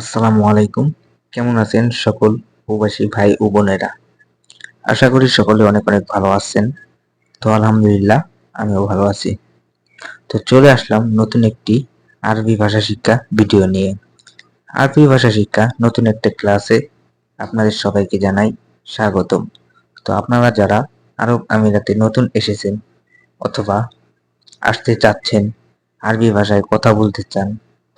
আসসালামু আলাইকুম। কেমন আছেন সকল প্রবাসী ভাই ও বোনেরা? আশা করি সকলে অনেক অনেক ভালো আছেন। তো আলহামদুলিল্লাহ, আমিও ভালো আছি। তো চলে আসলাম নতুন একটি আরবি ভাষা শিক্ষা ভিডিও নিয়ে। আরবি ভাষা শিক্ষা নতুন একটা ক্লাসে আপনাদের সবাইকে জানাই স্বাগতম। তো আপনারা যারা আরব আমিরাতে নতুন এসেছেন অথবা আসতে চাচ্ছেন, আরবি ভাষায় কথা বলতে চান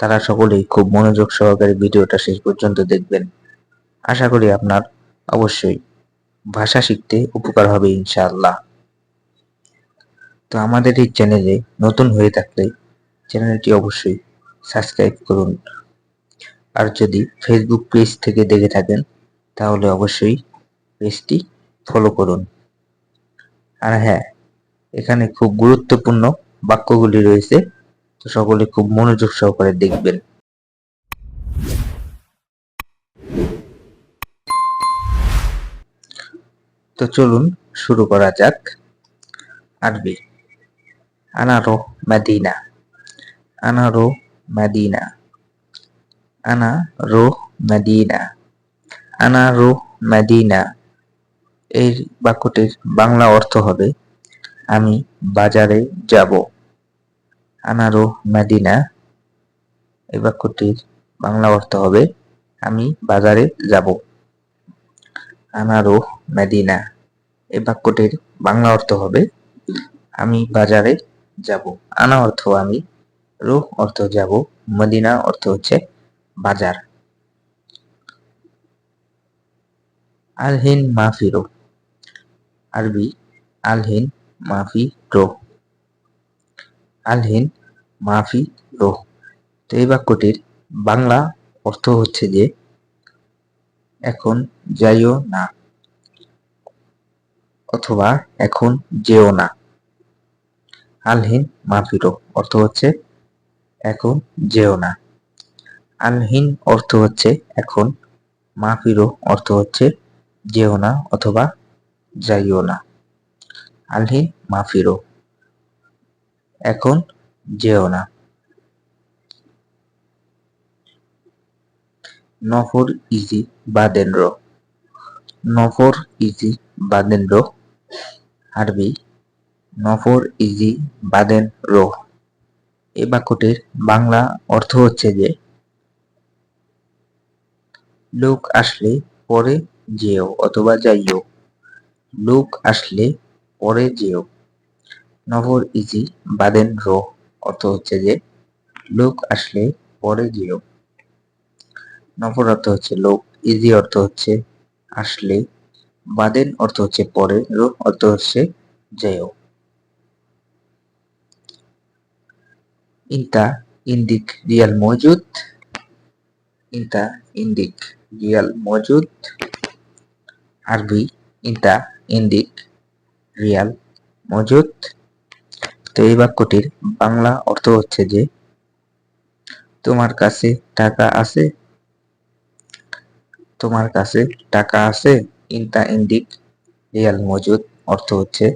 তারা সকলেই খুব মনোযোগ সহকারে ভিডিওটা শেষ পর্যন্ত দেখবেন। আশা করি আপনার অবশ্যই ভাষা শিখতে উপকার হবে ইনশাআল্লাহ। তো আমাদের এই চ্যানেলে নতুন হয়ে থাকলে চ্যানেলটি অবশ্যই সাবস্ক্রাইব করুন। আর যদি ফেসবুক পেজ থেকে দেখে থাকেন, তাহলে অবশ্যই পেজটি ফলো করুন। আর হ্যাঁ এখানে খুব গুরুত্বপূর্ণ বাক্যগুলি রয়েছে। তো সকলে খুব মনোযোগ সহকারে দেখবেন। তো চলুন শুরু করা যাক। আরবি, আনারো মাদিনা আনারো মাদিনা আনা রো মাদিনা আনা রো মাদিনা। এই বাক্যটির বাংলা অর্থ হবে, আমি বাজারে যাব। আনারো, মাদিনা, এই বাক্যটির বাংলা অর্থ হবে, আমি বাজারে যাব। আনারো, মাদিনা, এই বাক্যটির বাংলা অর্থ হবে, আমি বাজারে যাব। আনা অর্থ আমি রুহ অর্থ যাব, মদিনা অর্থ হচ্ছে বাজার। আলহিন মাফিরো। আরবি আলহিন মাফি রো আলহিন মাফি রোহ। তো এই বাক্যটির বাংলা অর্থ হচ্ছে যে, এখন যাইও না অথবা এখন যেও না। আলহিন মাফিরো অর্থ হচ্ছে এখন যেও না। আলহিন অর্থ হচ্ছে এখন মাফিরো অর্থ হচ্ছে যেও না অথবা যাইও না। আলহিন মাফিরো এখন যেও না। নফর ইজি বাদেন্দ্র নফর ইজি বাদেন্দ্র আরবি নফর ইজি বাদেন রো। এই বাক্যটির বাংলা অর্থ হচ্ছে যে, লোক আসলে পরে যেও অথবা যাইও। লোক আসলে পরে যেও। নভর ইজি, বাদেন রো, অর্থ হচ্ছে যে লোক আসলে পরে যেও নভর অর্থ হচ্ছে লোক, ইজি অর্থ হচ্ছে আসলে, বাদেন অর্থ হচ্ছে পরে, রো অর্থ হচ্ছে যেও। ইন্তা ইন্দিক রিয়াল মজুদ, ইন্তা ইন্দিক রিয়াল মজুদ, আরবি ইন্তা ইন্দিক রিয়াল মজুদ। তো এই বাক্যটির বাংলা অর্থ হচ্ছে যে, তোমার কাছে টাকা আছে? তোমার কাছে টাকা আছে? ইনতা ইন্দিক রিয়াল মজুদ অর্থ হচ্ছে,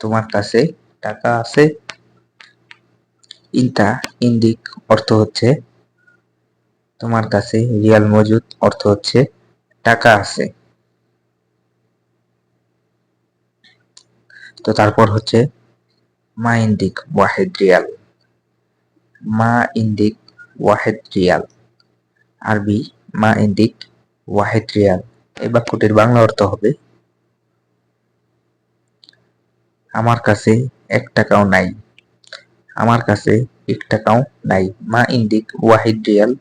তোমার কাছে টাকা আছে? ইনতা ইন্দিক অর্থ হচ্ছে, তোমার কাছে রিয়াল মজুদ অর্থ হচ্ছে, টাকা আছে। তো তারপর হচ্ছে মা ইন্দিক ওয়াহেদ রিয়াল। মা ইন্দিক ওয়াহেদ রিয়াল। আরবি, মা ইন্দিক ওয়াহেদ রিয়াল। এই বাক্যটির বাংলা অর্থ হবে, আমার কাছে এক টাকাও নাই। আমার কাছে এক টাকাও নাই। মা ইন্দিক ওয়াহিদ রিয়াল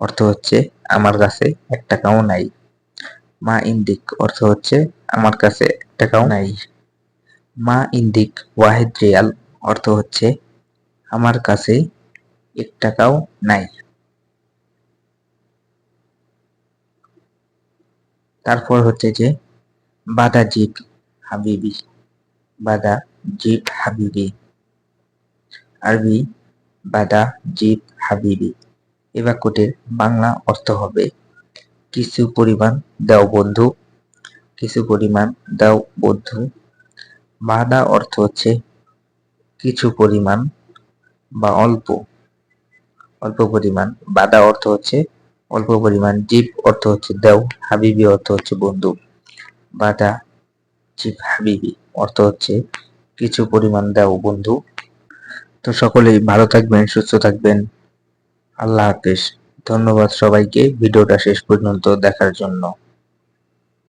অর্থ হচ্ছে, আমার কাছে এক টাকাও নাই। মা ইন্দিক অর্থ হচ্ছে, আমার কাছে এক টাকাও নাই। মা ইন্দিক ওয়াহিদ রিয়াল অর্থ হচ্ছে, আমার কাছে এক টাকাও নাই। তারপর হচ্ছে যে, বাদা জিপ হাবিবি, বাদা জিপ হাবিবি, আরবি বাদা জিপ হাবিবি। এ বাক্যটির বাংলা অর্থ হবে, কিছু পরিমাণ দাও বন্ধু, কিছু পরিমাণ দাও বন্ধু। বাদা অর্থ হচ্ছে কিছু পরিমাণ বা অল্প অল্প পরিমাণ। বাদা অর্থ হচ্ছে অল্প পরিমাণ জিপ অর্থ হচ্ছে দেও, হাবিবি অর্থ হচ্ছে বন্ধু। বাটা জিপ হাবিবি অর্থ হচ্ছে কিছু পরিমাণ দাও, বন্ধু। তো সকলেই ভালো থাকবেন, সুস্থ থাকবেন। আল্লাহ হাফেজ। ধন্যবাদ সবাইকে, ভিডিওটা শেষ পর্যন্ত দেখার জন্য।